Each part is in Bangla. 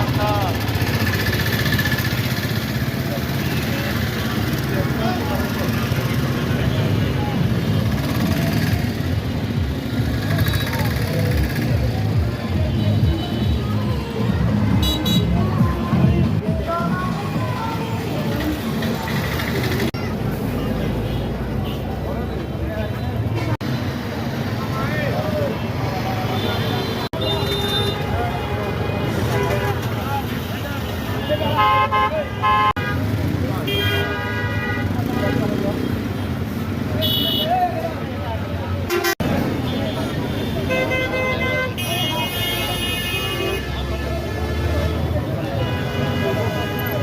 আমরা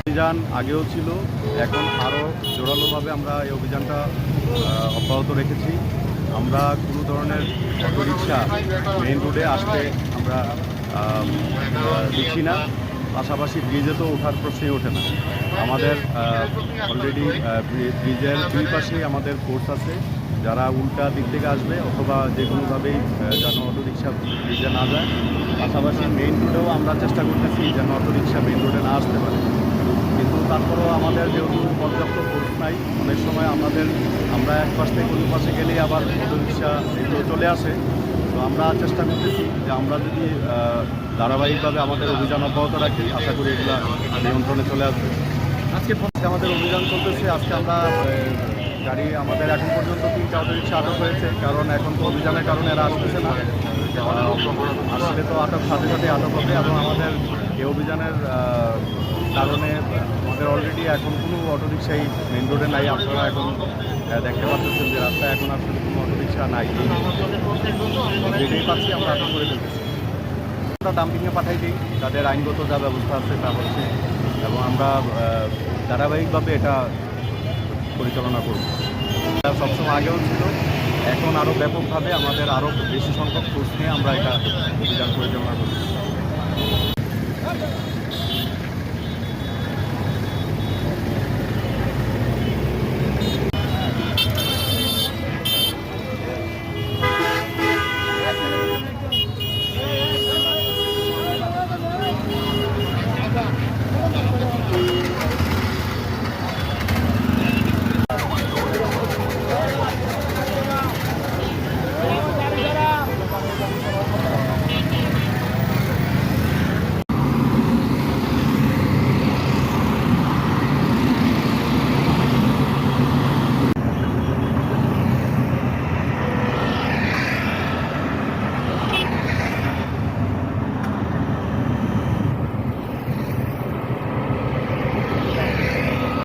অভিযান আগেও ছিল, এখন আরও জোরালোভাবে আমরা এই অভিযানটা অব্যাহত রেখেছি। আমরা কোনো ধরনের অটোরিকশা মেইন রোডে আসতে আমরা দিচ্ছি না। পাশাপাশি ব্রিজে তো ওঠার প্রশ্নই ওঠে না। আমাদের অলরেডি ব্রিজের দুই পাশেই আমাদের ফোর্স আছে। যারা উল্টা দিক থেকে আসবে অথবা যে কোনোভাবেই যেন অটোরিকশা ব্রিজে না যায়। পাশাপাশি মেইন রোডেও আমরা চেষ্টা করতেছি যেন অটোরিকশা মেইন রোডে না আসতে পারে। কিন্তু তারপরেও আমাদের যেহেতু পর্যাপ্ত ফোর্স নাই, অনেক সময় আমাদের, আমরা এক পাশ থেকে অন্য পাশে গেলেই আবার অটোরিকশা এগুলো চলে আসে। আমরা চেষ্টা করতেছি যে আমরা যদি ধারাবাহিকভাবে আমাদের অভিযান অব্যাহত রাখি, আশা করি এগুলো নিয়ন্ত্রণে চলে আসবে। আজকে আমাদের অভিযান চলতেছে, আজকে আমরা গাড়ি আমাদের এখন পর্যন্ত তিনটা অটোরিকশা আটক হয়েছে, কারণ এখন তো অভিযানের কারণে এরা আসতেছে না। আসলে তো আটক, সাথে সাথে আটক হবে এবং আমাদের এই অভিযানের কারণে আমাদের অলরেডি এখন কোনো অটোরিকশাই মেন রোডে নাই। আপনারা এখন দেখতে পাচ্ছেন যে রাস্তায় এখন আসলে কোনো অটোরিকশা নাই। যেটাই পাচ্ছি, আমরা আটক করে ফেলতেছি আমরা ডাম্পিংয়ে পাঠাই দিই, তাদের আইনগত যা ব্যবস্থা আছে তা হচ্ছে এবং আমরা ধারাবাহিকভাবে এটা পরিচালনা করব। এটা সবসময় আগেও ছিল, এখন আরও ব্যাপকভাবে আমাদের আরও বেশি সংখ্যক ফোর্স নিয়ে আমরা এটা অভিযান পরিচালনা করছি।